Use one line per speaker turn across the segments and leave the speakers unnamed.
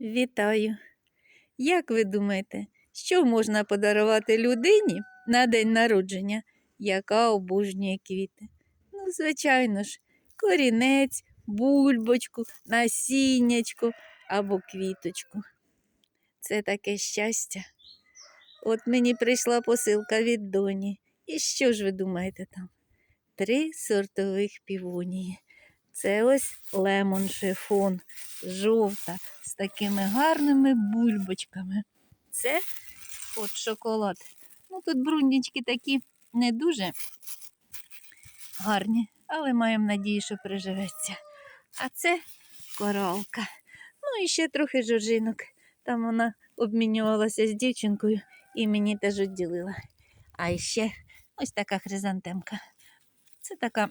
Вітаю! Як ви думаєте, що можна подарувати людині на день народження, яка обожнює квіти? Ну, звичайно ж, корінець, бульбочку, насіннячко або квіточку. Це таке щастя. От мені прийшла посилка від доні. І що ж ви думаєте там? Три сортових півонії. Це ось лемон шифон, жовта, з такими гарними бульбочками. Це от шоколад. Ну тут брунічки такі не дуже гарні, але маємо надію, що приживеться. А це коралка. Ну і ще трохи жоржинок. Там вона обмінювалася з дівчинкою і мені теж відділила. А ще ось така хризантемка. Це така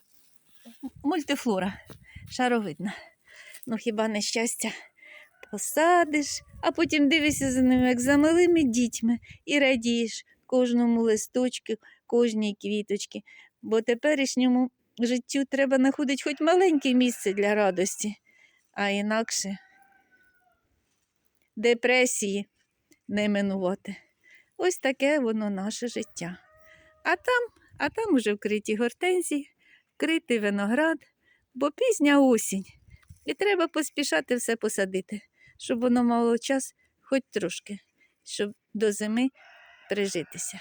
мультифлора, шаровидна. Ну хіба не щастя? Посадиш, а потім дивишся за ними, як за милими дітьми, і радієш кожному листочку, кожній квіточці, бо теперішньому життю треба знаходити хоч маленьке місце для радості, а інакше депресії не минувати. Ось таке воно наше життя. А там, а там уже вкриті гортензії, вкритий виноград, бо пізня осінь. І треба поспішати все посадити, щоб воно мало час хоч трошки, щоб до зими прижитися.